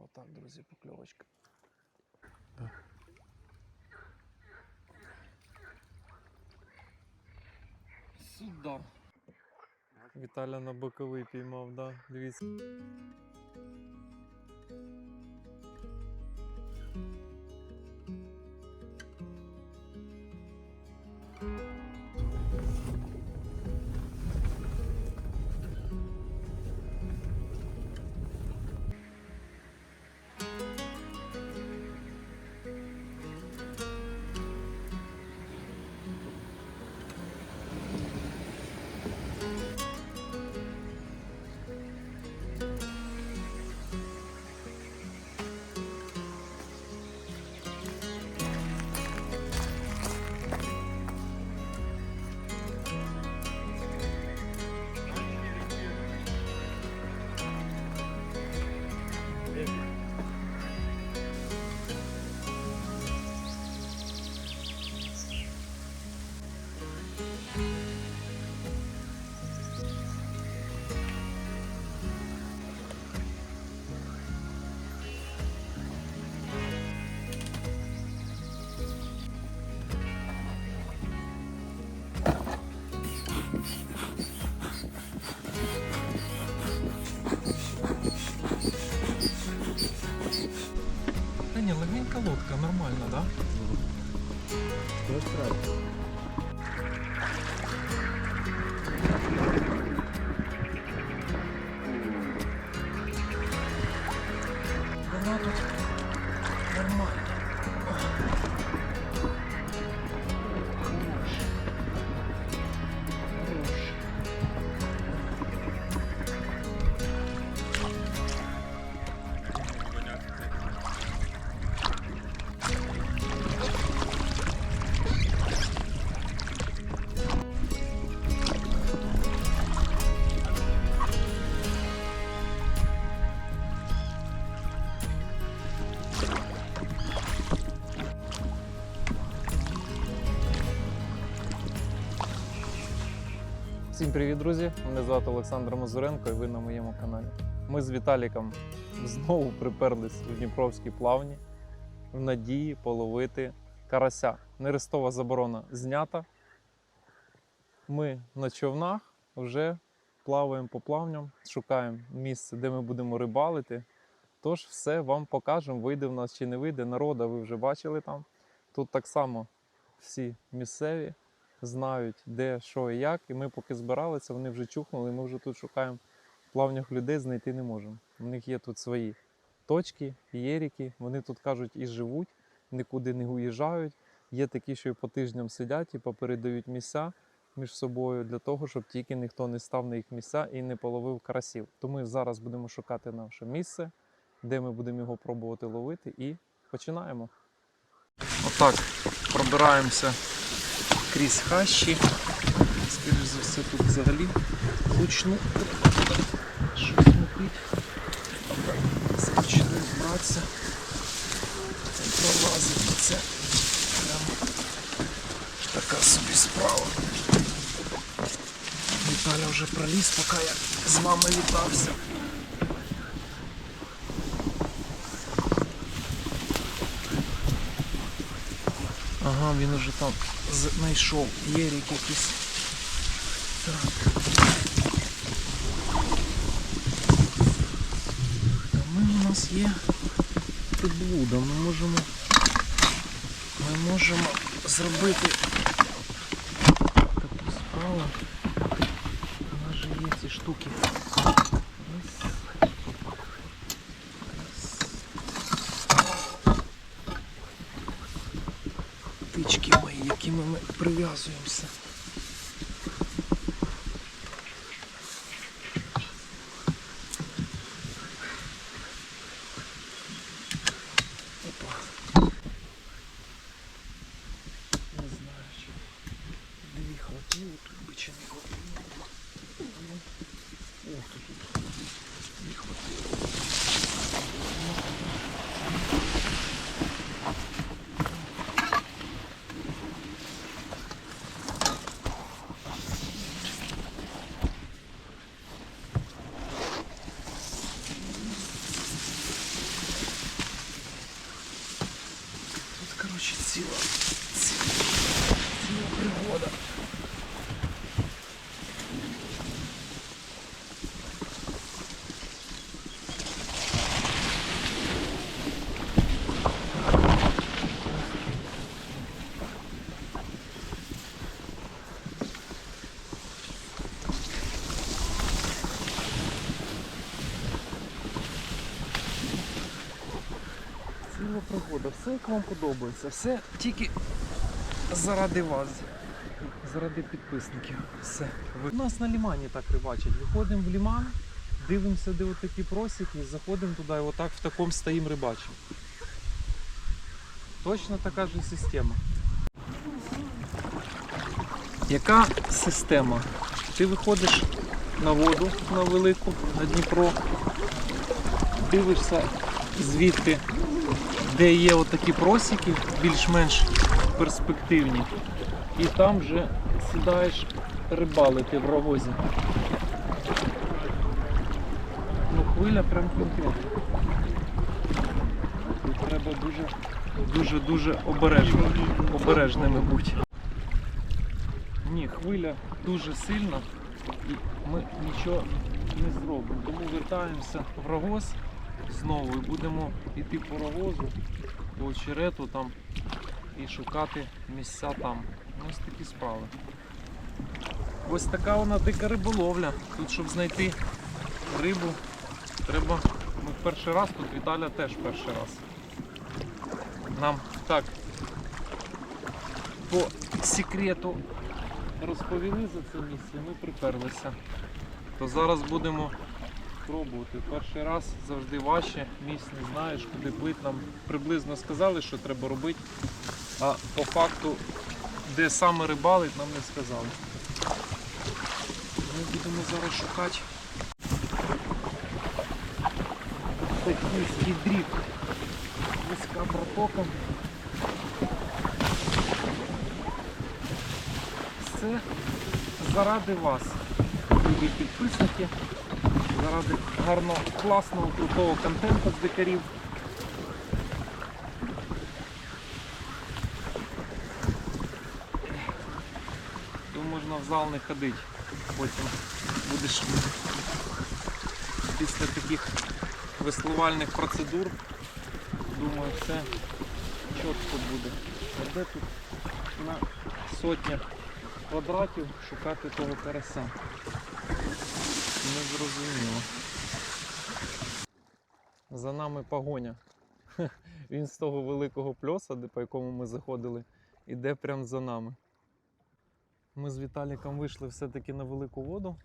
Отак, друзі, покльовочка. Сюда. Віталя на боковий піймав, да. Дивіться. Легенька лодка, нормально, да? Всім привіт, друзі! Мене звати Олександр Мазуренко і ви на моєму каналі. Ми з Віталіком знову приперлись у Дніпровській плавні в надії половити карася. Нерестова заборона знята. Ми на човнах вже плаваємо по плавням, шукаємо місце, де ми будемо рибалити. Тож все вам покажемо, вийде в нас чи не вийде. Народа ви вже бачили там. Тут так само всі місцеві знають, де, що і як. І ми поки збиралися, вони вже чухнули, ми вже тут шукаємо плавнях людей, знайти не можемо. У них є тут свої точки, єріки. Вони тут кажуть і живуть, нікуди не уїжджають. Є такі, що і по тижням сидять і попередають місця між собою для того, щоб тільки ніхто не став на їх місця і не половив карасів. Тому зараз будемо шукати наше місце, де ми будемо його пробувати ловити, і починаємо. Отак пробираємося крізь хащі. Скоріше за все тут взагалі почну щось лупити. Почну братися. Пролазити це. Прямо така собі справа. Віталя вже проліз, поки я з вами вітався. Ага, він уже там знайшов єрік якийсь. Так. Та ми у нас є приблуда. Ми можемо. Ми можемо зробити таку справу. У нас же є ці штуки. Ось. Тички мої, якими ми прив'язуємося. Опа. Не знаю, чи дві хватило, тут би чи не хватило. О, тут, тут дві хватило. ціла, ціла, ціла пригода. Ціла все як вам подобається, все тільки заради вас, заради підписників. Все. У нас на лімані так рибачать. Виходимо в ліман, дивимося, де отакі просіки, заходимо туди і отак в такому стоїм рибачимо. Точно така ж система. Яка система? Ти виходиш на воду на велику, на Дніпро, дивишся звідти де є отакі просіки, більш-менш перспективні. І там вже сідаєш рибалити в ровозі. Ну, хвиля прям конкретна. Треба дуже дуже дуже обережно, обережними бути. Ні, хвиля дуже сильна і ми нічого не зробимо. Тому вертаємося в ровоз знову і будемо йти по ровозу, по очерету там і шукати місця там. Ось такі справи. Ось така вона дика риболовля. Тут, щоб знайти рибу, треба. Ми перший раз, тут Віталя теж перший раз. Нам так по секрету розповіли за це місце, ми приперлися. То зараз будемо пробувати. Перший раз завжди важче, місць не знаєш, куди плить. Нам приблизно сказали, що треба робити, а по факту, де саме рибалить, нам не сказали. Ми будемо зараз шукати токійський дріб. Вузька протока. Все заради вас, любі підписники заради гарного, класного, крутого контенту з дикарів. То можна в зал не ходити. Потім будеш після таких веслувальних процедур. Думаю, все чітко буде. А де тут на сотнях квадратів шукати того карася? Не зрозуміло. За нами погоня. Він з того великого пльоса, по якому ми заходили, іде прямо за нами. Ми з Віталіком вийшли все-таки на велику воду,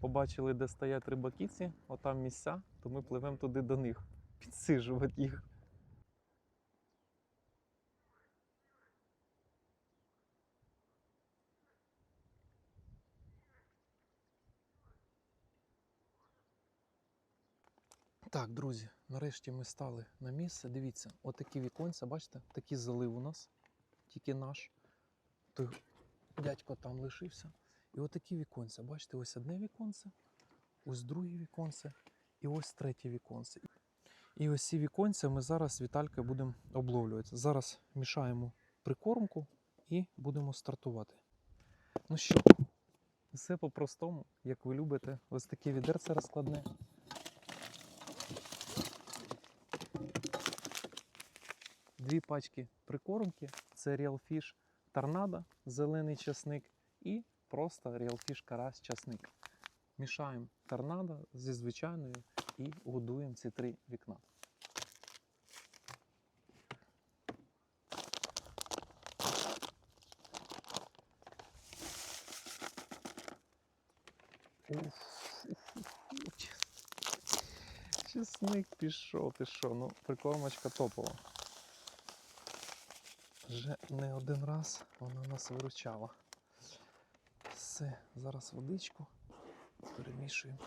побачили, де стоять рибакіці, отам місця, то ми пливемо туди до них, підсижувати їх. Так, друзі, нарешті ми стали на місце. Дивіться, отакі віконця, бачите, такий залив у нас, тільки наш. Той дядько там лишився. І отакі віконця. Бачите, ось одне віконце, ось друге віконце і ось третє віконце. І ось ці віконця ми зараз з Віталькою будемо обловлювати. Зараз мішаємо прикормку і будемо стартувати. Ну що, все по-простому, як ви любите, ось таке відерце розкладне. Дві пачки прикормки. Це Real Fish Торнадо, зелений часник і просто Real Fish карась часник. Мішаємо торнадо зі звичайною і годуємо ці три вікна. Чесник пішов, що? Ну, прикормочка топова. Вже не один раз вона нас виручала. Все, зараз водичку перемішуємо.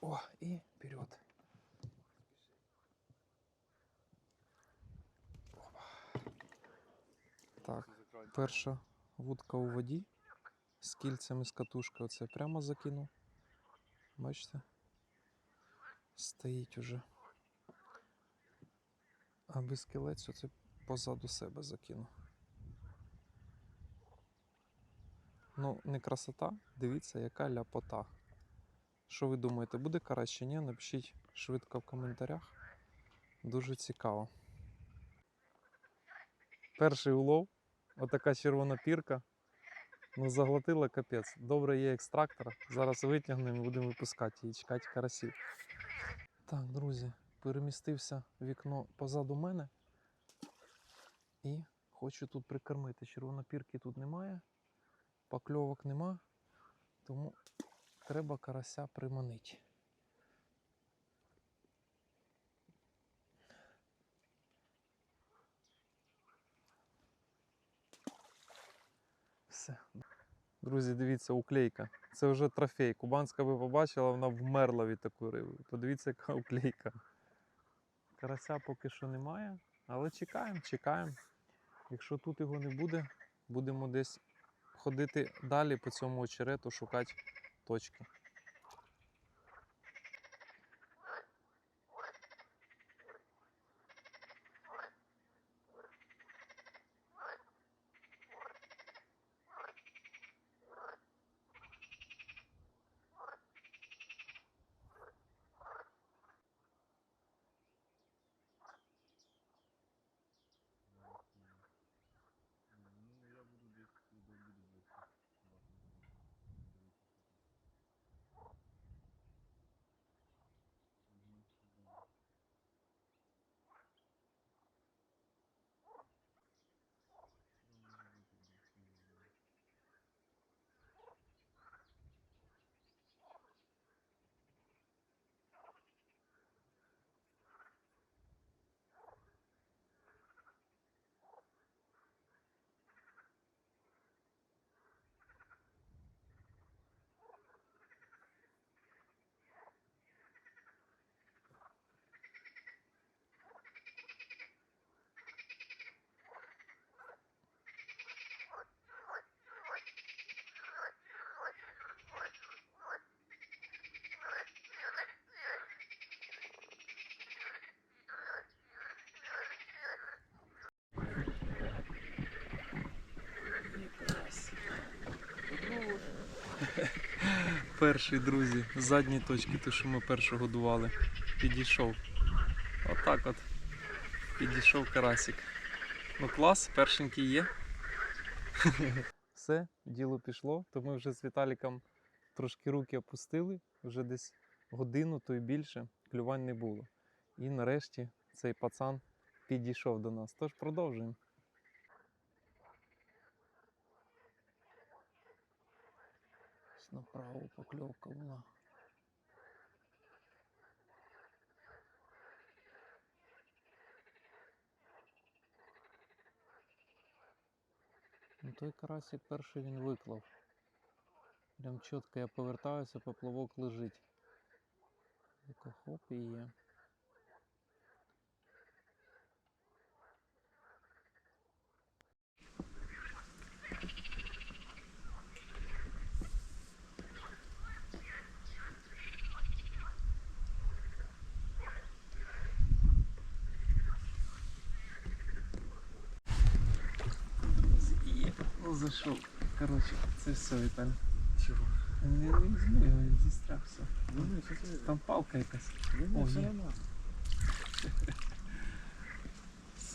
О, і вперед. Так, перша вудка у воді з кільцями з катушки. Оце прямо закинув. Бачите? Стоїть уже. А без кілець оце позаду себе закину. Ну, не красота, дивіться, яка ляпота. Що ви думаєте, буде чи ні? Напишіть швидко в коментарях. Дуже цікаво. Перший улов. Отака червона пірка. Ну, заглотила капець. Добре є екстрактор. Зараз витягнемо і будемо випускати її, чекати карасів. Так, друзі, перемістився вікно позаду мене. І хочу тут прикормити. Червонопірки тут немає, покльовок нема, тому треба карася приманити. Все. Друзі, дивіться, уклейка. Це вже трофей. Кубанська ви побачила, вона вмерла від такої риби. Подивіться, яка уклейка. Карася поки що немає, але чекаємо, чекаємо. Якщо тут його не буде, будемо десь ходити далі по цьому очерету, шукати точки. Перший, друзі, з задньої точки, те, що ми першу годували, підійшов. Отак от. Підійшов карасик. Ну клас, першенький є. Все, діло пішло, то ми вже з Віталіком трошки руки опустили, вже десь годину, то й більше клювань не було. І нарешті цей пацан підійшов до нас. Тож продовжуємо. Направо покльовка була. Ну той карасик перший він виклав. Прям чітко я повертаюся, поплавок лежить. Хоп і є. Зайшов. Коротше, це все, Віталь. Чого? Не візьму його, він зістрягся. Ну, що? Там палка якась. О, все є.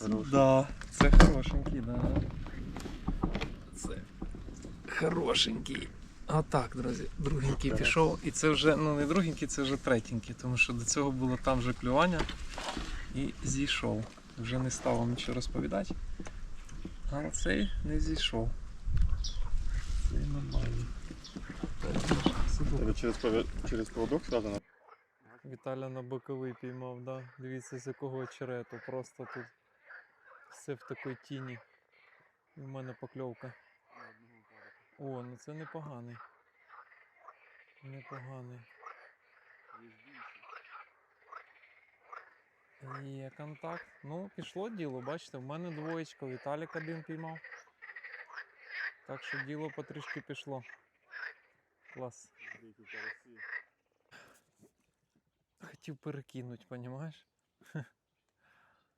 Хороший. Да, це хорошенький, да. Це хорошенький. А так, друзі, другенький пішов. І це вже, ну не другенький, це вже третенький, тому що до цього було там вже клювання і зійшов. Вже не став вам нічого розповідати. А цей не зійшов. Цей нормальний. Тебе через, через поводок на... Віталя на боковий піймав, да. Дивіться, з якого очерету. Просто тут все в такій тіні. І в мене покльовка. О, ну це непоганий. Непоганий. Є контакт. Ну, пішло діло, бачите, в мене двоєчка, Віталік один піймав. Так що діло потрішки пішло. Клас. Хотів перекинуть, понімаєш?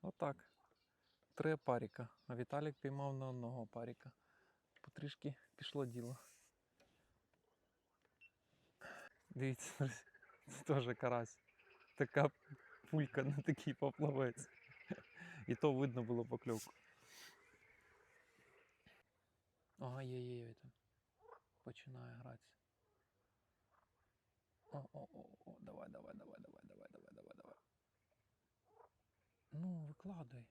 Отак. три паріка, а Віталік піймав на одного паріка. Потрішки пішло діло. Дивіться, це теж карась. Така пулька на такий поплавець. І то видно було покльовку. Ага, є, є, є. Починає гратися. О, о, о, о, давай, давай, давай, давай, давай, давай, давай, давай. Ну, викладай.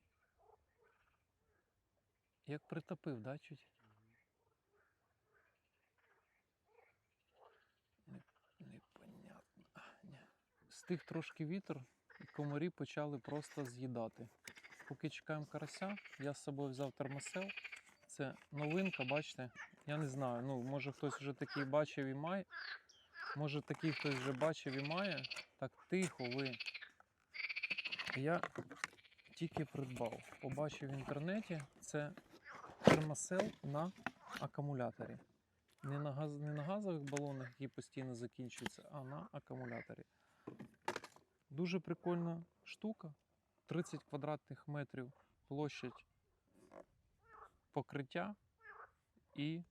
Як притопив, да, чуть? Не, непонятно. Стих трошки вітер, і комарі почали просто з'їдати. Поки чекаємо карася, я з собою взяв термосел. Це новинка, бачите? Я не знаю. Ну, може хтось вже такий бачив і має. Може такий хтось вже бачив і має. Так тихо ви. Я тільки придбав. Побачив в інтернеті. Це термосел на акумуляторі. Не на, газ, не на газових балонах, які постійно закінчуються, а на акумуляторі. Дуже прикольна штука. 30 квадратних метрів площадь покриття і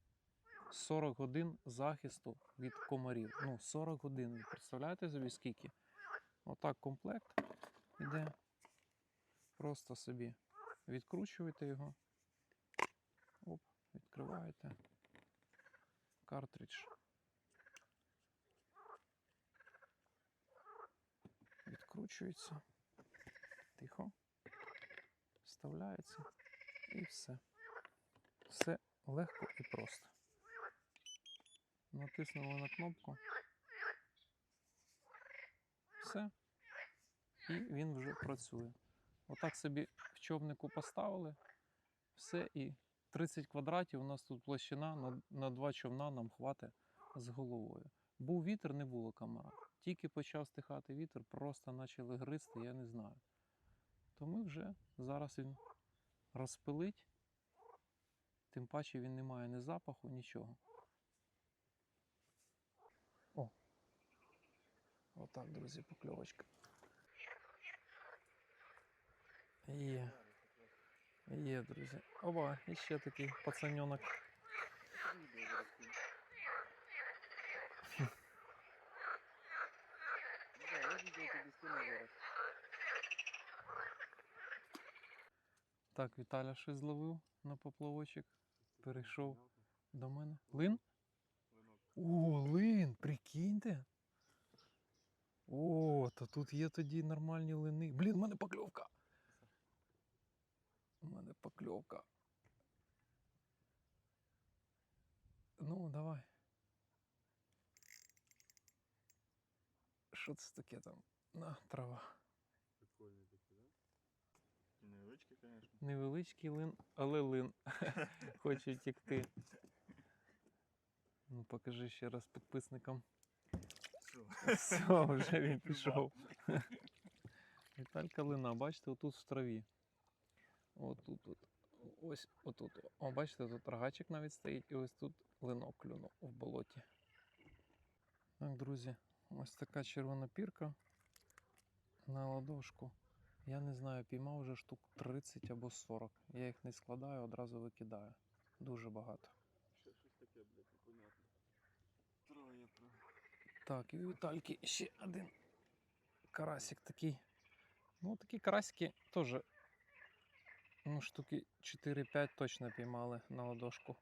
40 годин захисту від комарів. Ну, 40 годин. Представляєте собі скільки? Отак комплект іде. Просто собі відкручуєте його. Оп, відкриваєте. Картридж. Відкручується. Тихо. Вставляється. І все. Все легко і просто. Натиснули на кнопку. Все. І він вже працює. Отак собі в човнику поставили. Все і 30 квадратів у нас тут площина на, на два човна нам хватить з головою. Був вітер, не було комара. Тільки почав стихати вітер, просто почали гризти, я не знаю. То ми вже зараз він розпилить. Тим паче він не має ні запаху, нічого. Отак, друзі, покльовочка. Є. Є, друзі. Оба, і ще такий пацаньонок. Так, Віталя щось зловив на поплавочок. Перейшов до мене. Лин? О, лин, прикиньте. О, то тут є тоді нормальні лини. Блін, в мене покльовка. У мене покльовка. Ну, давай. Що це таке там? На, трава. Прикольний такий, да? Невеличкий, звісно. Невеличкий лин, але лин. Хоче тікти. Ну, покажи ще раз підписникам. Все. Все, вже він пішов. Віталька лина, бачите, отут в траві. Отут. От. Ось отут. О, бачите, тут рогачик навіть стоїть, і ось тут линок клюнув в болоті. Так, друзі, ось така червона пірка на ладошку. Я не знаю, піймав вже штук 30 або 40. Я їх не складаю, одразу викидаю. Дуже багато. Ще щось таке, блядь, непонятне. Троє, троє. Так, і у Вітальки ще один карасик такий. Ну, такі карасики теж ну, штуки 4-5 точно піймали на ладошку.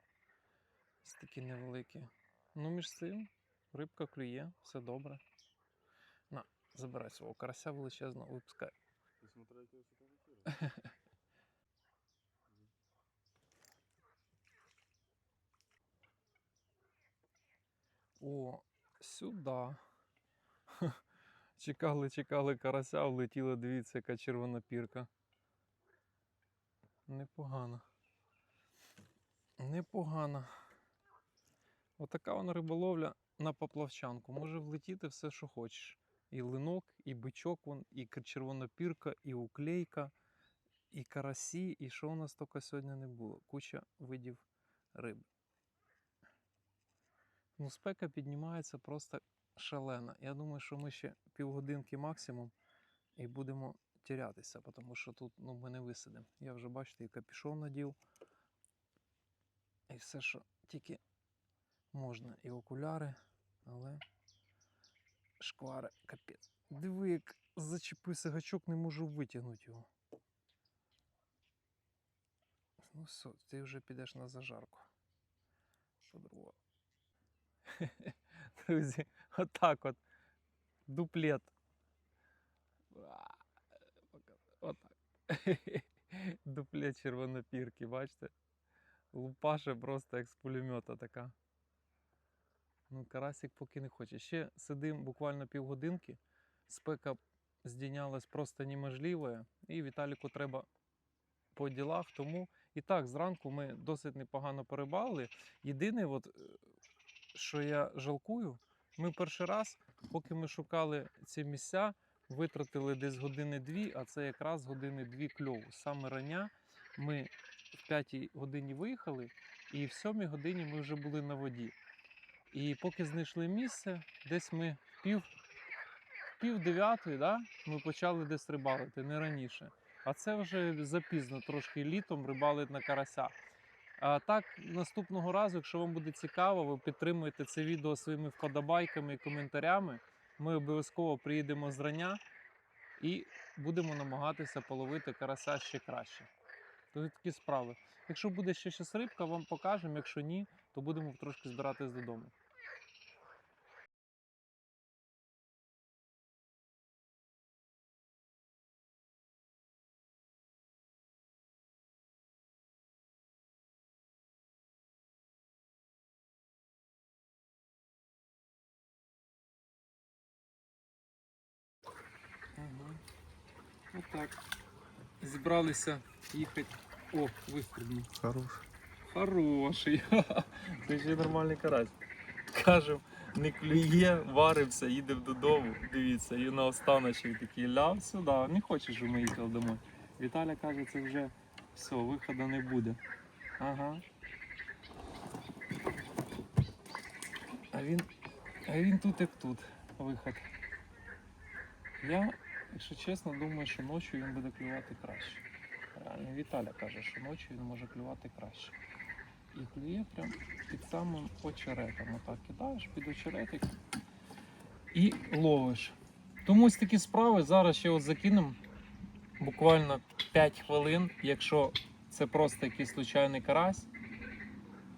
Ось такі невеликі. Ну, між цим рибка клює, все добре. На, забирай свого карася величезного, випускай. Ти смотри, яке висока. О, сюди. Чекали, чекали карася, влетіла, дивіться, яка червона пірка. Непогано. Непогано. Отака вона риболовля на поплавчанку. Може влетіти все, що хочеш. І линок, і бичок, вон, і к- червона пірка, і уклейка, і карасі, і що у нас тільки сьогодні не було. Куча видів риби. Ну, спека піднімається просто шалена. Я думаю, що ми ще півгодинки максимум і будемо тірятися, тому що тут ну, ми не висидимо. Я вже бачите, і капюшон надів. І все, що тільки можна, і окуляри, але шквари, капець. Диви, як зачепився гачок, не можу витягнути його. Ну все, ти вже підеш на зажарку. По-другому. Друзі, отак от. Дуплет. Отак. Дуплет червонопірки, бачите? Лупаше просто як з пулемета така. Ну, карасик поки не хоче. Ще сидим буквально півгодинки. Спека здійнялась просто неможливо. І Віталіку треба по ділах. Тому і так, зранку ми досить непогано порибали. Єдине, от, е, що я жалкую, ми перший раз, поки ми шукали ці місця, витратили десь години дві, а це якраз години дві кльову. Саме рання ми в п'ятій годині виїхали, і в сьомій годині ми вже були на воді. І поки знайшли місце, десь ми пів, пів дев'ятої да, ми почали десь рибалити, не раніше. А це вже запізно трошки літом рибалить на карася. А так, наступного разу, якщо вам буде цікаво, ви підтримуєте це відео своїми вподобайками і коментарями. Ми обов'язково приїдемо зрання і будемо намагатися половити карася ще краще. Тобто такі справи. Якщо буде ще щось рибка, вам покажемо. Якщо ні, то будемо трошки збиратись додому. Отак. Зібралися їхати. О, вистрільнув. Хорош. Хороший. Це ще нормальний карась. Кажем, не клює, варився, їдемо додому. Дивіться, і на останочок такий ляв сюди. Не хочеш, щоб ми їхали домой. Віталя каже, це вже все, виходу не буде. Ага. А він, а він тут як тут, виход. Я, якщо чесно, думаю, що ночі він буде клювати краще. Реально, Віталя каже, що ночі він може клювати краще. І клює прям під самим очеретом. Отак кидаєш під очеретик і ловиш. Тому ось такі справи. Зараз ще от закинемо буквально 5 хвилин. Якщо це просто якийсь случайний карась,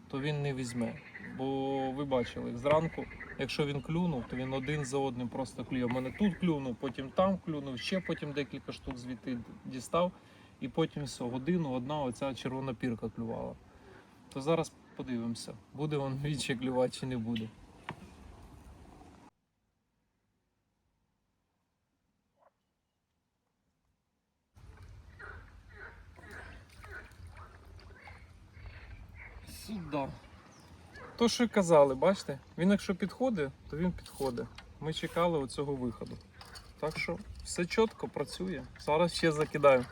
то він не візьме. Бо ви бачили, зранку, якщо він клюнув, то він один за одним просто клює. У мене тут клюнув, потім там клюнув, ще потім декілька штук звідти дістав. І потім все, годину одна оця червона пірка клювала. То зараз подивимося, буде він віче клювати чи не буде. Сюди. То, що казали, бачите? Він якщо підходить, то він підходить. Ми чекали оцього виходу. Так що все чітко працює. Зараз ще закидаю.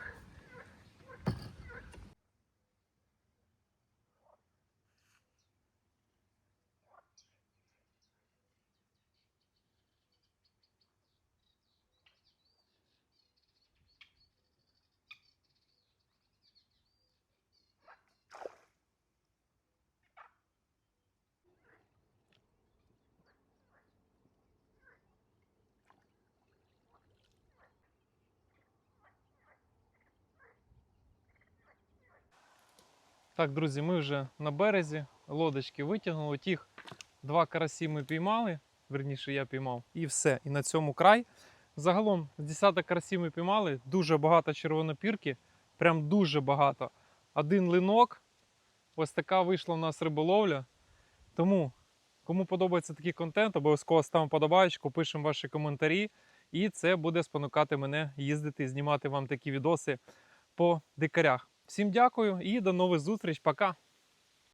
Так, друзі, ми вже на березі, лодочки витягнули. Тих два карасі ми піймали, верніше я піймав, і все. І на цьому край. Загалом з десяток карасів ми піймали, дуже багато червонопірки, прям дуже багато. Один линок. Ось така вийшла у нас риболовля. Тому, кому подобається такий контент, обов'язково ставимо подобаєчку, пишемо ваші коментарі. І це буде спонукати мене їздити і знімати вам такі відоси по дикарях. Всім дякую і до нових зустріч. Пока!